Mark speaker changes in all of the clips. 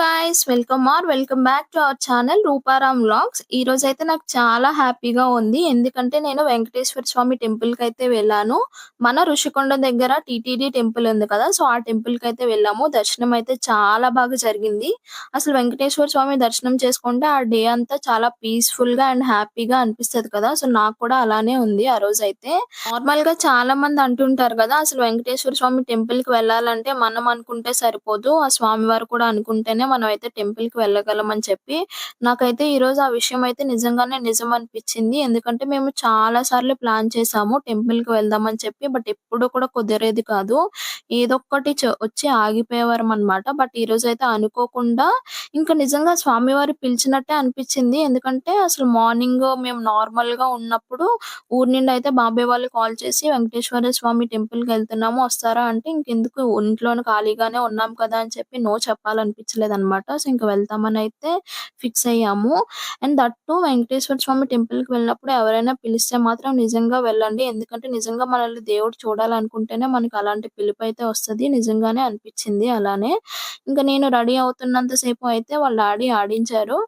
Speaker 1: Guys welcome or welcome back to our channel Ruparam vlogs ఈ రోజు అయితే నాకు చాలా హ్యాపీగా ఉంది. ఎందుకంటే నేను వెంకటేశ్వర స్వామి టెంపుల్కి అయితే వెళ్ళాను. మన ఋషికొండ దగ్గర టిటిడి టెంపుల్ ఉంది కదా సో ఆ టెంపుల్కి అయితే వెళ్ళాము. దర్శనం అయితే చాలా బాగా జరిగింది. అసలు వెంకటేశ్వర స్వామి దర్శనం చేసుకుంటే ఆ డే అంతా చాలా పీస్ఫుల్గా అండ్ హ్యాపీగా అనిపిస్తది కదా. సో నాకు కూడా అలానే ఉంది ఆ రోజు అయితే నార్మల్గా చాలా మంది అంటుంటారు కదా అసలు వెంకటేశ్వర స్వామి టెంపుల్కి వెళ్ళాలంటే మనం అనుకుంటే సరిపోదు. ఆ స్వామి వారు కూడా అనుకుంటేనే మనం అయితే టెంపుల్కి వెళ్ళగలం అని చెప్పి నాకైతే ఈ రోజు ఆ విషయం అయితే నిజంగానే నిజం అనిపించింది ఎందుకంటే మేము చాలా సార్లు ప్లాన్ చేసాము టెంపుల్కి వెళ్దాం అని చెప్పి బట్ ఎప్పుడు కూడా కుదిరేది కాదు. ఏదో ఒకటి వచ్చి ఆగిపోయేవారం అన్నమాట బట్ ఈ రోజు అయితే అనుకోకుండా ఇంకా నిజంగా స్వామివారు పిలిచినట్టే అనిపించింది. ఎందుకంటే అసలు మార్నింగ్ మేము నార్మల్గా ఉన్నప్పుడు ఊరి నుండి అయితే బాబాయ్ వాళ్ళు కాల్ చేసి వెంకటేశ్వర స్వామి టెంపుల్కి వెళ్తున్నాము వస్తారా? అంటే ఇంకెందుకు? ఇంట్లోనే ఖాళీగానే ఉన్నాం కదా అని చెప్పి నో చెప్పాలనిపించలేదు అనమాట సో ఇంకా వెళ్తామని అయితే ఫిక్స్ అయ్యాము. అండ్ దట్టు వెంకటేశ్వర స్వామి టెంపుల్కి వెళ్ళినప్పుడు ఎవరైనా పిలిస్తే మాత్రం నిజంగా వెళ్ళండి. ఎందుకంటే నిజంగా మనల్ని దేవుడు చూడాలనుకుంటేనే మనకి అలాంటి పిలుపు అయితే వస్తది. నిజంగానే అనిపించింది అలానే. ఇంకా నేను రెడీ అవుతున్నంత సేపు అయితే వాళ్ళ డాడీ ఆడించారు.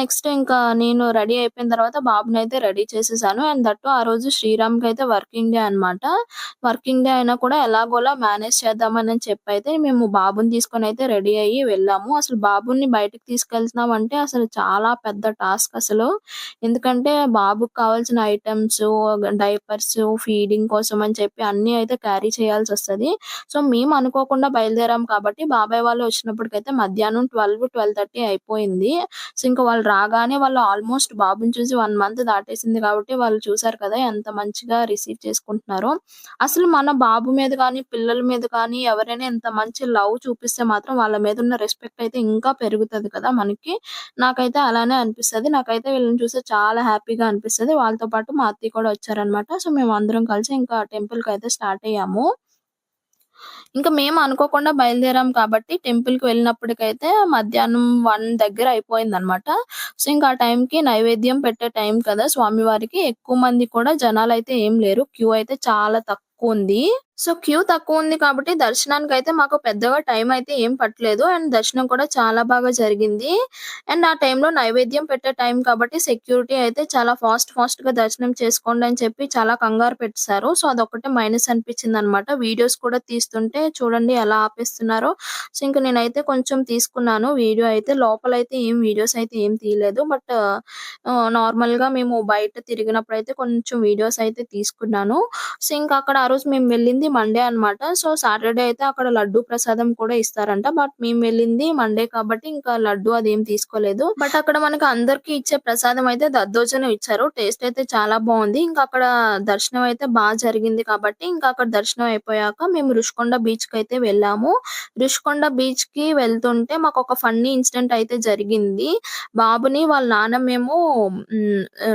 Speaker 1: నెక్స్ట్ ఇంకా నేను రెడీ అయిపోయిన తర్వాత బాబుని అయితే రెడీ చేసేసాను. అండ్ దట్టు ఆ రోజు శ్రీరామ్కి అయితే వర్కింగ్ డే అన్నమాట. వర్కింగ్ డే అయినా కూడా ఎలాగోలా మేనేజ్ చేద్దామని చెప్పి అయితే మేము బాబుని తీసుకొని అయితే రెడీ అయ్యి వెళ్ళాము. అసలు బాబుని బయటకు తీసుకెళ్తున్నాం అంటే అసలు చాలా పెద్ద టాస్క్ అసలు. ఎందుకంటే బాబుకి కావాల్సిన ఐటమ్స్ డైపర్స్ ఫీడింగ్ కోసం అని చెప్పి అన్ని అయితే క్యారీ చేయాల్సి వస్తది. సో మేము అనుకోకుండా బయలుదేరాం కాబట్టి బాబాయ్ వాళ్ళు వచ్చినప్పటికైతే మధ్యాహ్నం ట్వెల్వ్ ట్వెల్వ్ థర్టీ అయిపోయింది. సో ఇంకా వాళ్ళు రాగానే వాళ్ళు ఆల్మోస్ట్ బాబుని చూసి వన్ మంత్ దాటేసింది కాబట్టి వాళ్ళు చూసారు కదా ఎంత మంచిగా రిసీవ్ చేసుకుంటున్నారో. అసలు మన బాబు మీద కానీ పిల్లల మీద కానీ ఎవరైనా ఎంత మంచి లవ్ చూపిస్తే మాత్రం వాళ్ళ మీద ఉన్న రెస్పెక్ట్ అయితే ఇంకా పెరుగుతుంది కదా మనకి. నాకైతే అలానే అనిపిస్తుంది. నాకైతే వీళ్ళని చూస్తే చాలా హ్యాపీగా అనిపిస్తుంది. వాళ్ళతో పాటు మా అత్తయ్య కూడా వచ్చారనమాట సో మేము అందరం కలిసి ఇంకా టెంపుల్కి అయితే స్టార్ట్ అయ్యాము. ఇంకా మేము అనుకోకుండా బయలుదేరాం కాబట్టి టెంపుల్కి వెళ్ళినప్పటికైతే మధ్యాహ్నం వన్ దగ్గర అయిపోయింది అనమాట సో ఇంకా ఆ టైంకి కి నైవేద్యం పెట్టే టైం కదా స్వామివారికి. ఎక్కువ మంది కూడా జనాలు అయితే ఏం లేరు. క్యూ అయితే చాలా తక్కువ ఉంది. సో క్యూ తక్కువ ఉంది కాబట్టి దర్శనానికి అయితే మాకు పెద్దగా టైం అయితే ఏం పట్టలేదు. అండ్ దర్శనం కూడా చాలా బాగా జరిగింది. అండ్ ఆ టైంలో నైవేద్యం పెట్టే టైం కాబట్టి సెక్యూరిటీ అయితే చాలా ఫాస్ట్ ఫాస్ట్గా దర్శనం చేసుకోండి అని చెప్పి చాలా కంగారు పెట్టారు సో అదొకటే మైనస్ అనిపించింది అనమాట వీడియోస్ కూడా తీస్తుంటే చూడండి ఎలా ఆపేస్తున్నారో. సో ఇంకా నేనైతే కొంచెం తీసుకున్నాను. వీడియో అయితే లోపల అయితే ఏం వీడియోస్ అయితే ఏం తీయలేదు. బట్ నార్మల్గా మేము బయట తిరిగినప్పుడు అయితే కొంచెం వీడియోస్ అయితే తీసుకున్నాను. సో ఇంకా అక్కడ ఆ రోజు మేము వెళ్ళింది మండే అన్నమాట. సో సాటర్డే అయితే అక్కడ లడ్డు ప్రసాదం కూడా ఇస్తారంట. బట్ మేము వెళ్ళింది మండే కాబట్టి ఇంకా లడ్డు అదేం తీసుకోలేదు. బట్ అక్కడ మనకి అందరికి ఇచ్చే ప్రసాదం అయితే దద్దోజనం ఇచ్చారు. టేస్ట్ అయితే చాలా బాగుంది. ఇంకా అక్కడ దర్శనం అయితే బాగా జరిగింది కాబట్టి ఇంకా అక్కడ దర్శనం అయిపోయాక మేము రుషికొండ బీచ్కి అయితే వెళ్ళాము. రుషికొండ బీచ్కి వెళ్తుంటే మాకు ఒక ఫన్నీ ఇన్సిడెంట్ అయితే జరిగింది. బాబుని వాళ్ళ నాన్న మేము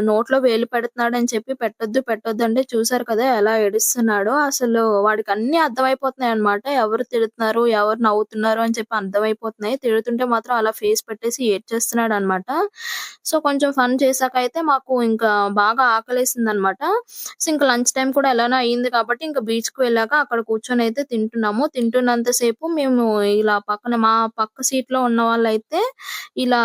Speaker 1: నోట్లో వేలు పెడుతున్నాడు అని చెప్పి పెట్టొద్దు పెట్టొద్దు అంటే చూసారు కదా ఎలా ఏడుస్తున్నాడో. అసలు వాడికి అన్ని అర్థమైపోతున్నాయి అన్నమాట. ఎవరు తిడుతున్నారు ఎవరు నవ్వుతున్నారు అని చెప్పి అర్థమైపోతున్నాయి. తిడుతుంటే మాత్రం అలా ఫేస్ పెట్టేసి ఏడ్చేస్తున్నాడు అన్నమాట. సో కొంచెం ఫన్ చేశాక అయితే మాకు ఇంకా బాగా ఆకలేసింది అనమాట సో ఇంకా లంచ్ టైం కూడా ఎలానో అయ్యింది కాబట్టి ఇంకా బీచ్కు వెళ్ళాక అక్కడ కూర్చొని అయితే తింటున్నాము. తింటున్నంత సేపు మేము ఇలా పక్కన మా పక్క సీట్లో ఉన్న వాళ్ళు అయితే ఇలా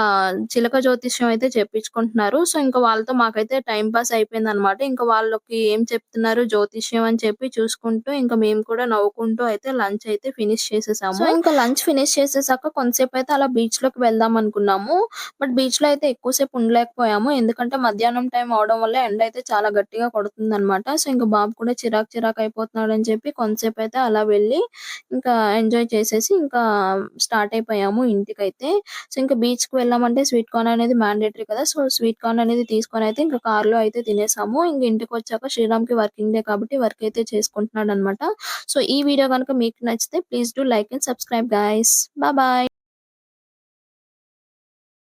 Speaker 1: చిలక జ్యోతిష్యం అయితే చెప్పించుకుంటున్నారు. సో ఇంకా వాళ్ళతో మాకైతే టైం పాస్ అయిపోయింది అనమాట ఇంకా వాళ్ళకి ఏం చెప్తున్నారు జ్యోతిష్యం అని చెప్పి చూసుకుంటూ ఇంకా మేము కూడా నవ్వుకుంటూ అయితే లంచ్ అయితే ఫినిష్ చేసేసాము. సో ఇంకా లంచ్ ఫినిష్ చేసేసాక కొంతసేపు అయితే అలా బీచ్లోకి వెళ్దాం అనుకున్నాము. బట్ బీచ్లో అయితే ఎక్కువసేపు ఉండలేకపోయాము. ఎందుకంటే మధ్యాహ్నం టైం అవడం వల్ల ఎండ అయితే చాలా గట్టిగా కొడుతుంది అనమాట సో ఇంకా బాబు కూడా చిరాకు చిరాకు అయిపోతున్నాడు అని చెప్పి కొంతసేపు అయితే అలా వెళ్ళి ఇంకా ఎంజాయ్ చేసేసి ఇంకా స్టార్ట్ అయిపోయాము ఇంటికైతే. సో ఇంకా బీచ్కి వెళ్ళామంటే స్వీట్ కార్న్ అనేది మ్యాండేటరీ కదా. సో స్వీట్ కార్న్ అనేది తీసుకొని అయితే ఇంకా కార్లో అయితే తినేసాము. ఇంక ఇంటికి వచ్చాక శ్రీరామ్కి వర్కింగ్ డే కాబట్టి వర్క్ అయితే చేసుకుంటున్నాడు అనమాట సో ఈ వీడియో కనుక మీకు నచ్చితే please do like and subscribe guys bye.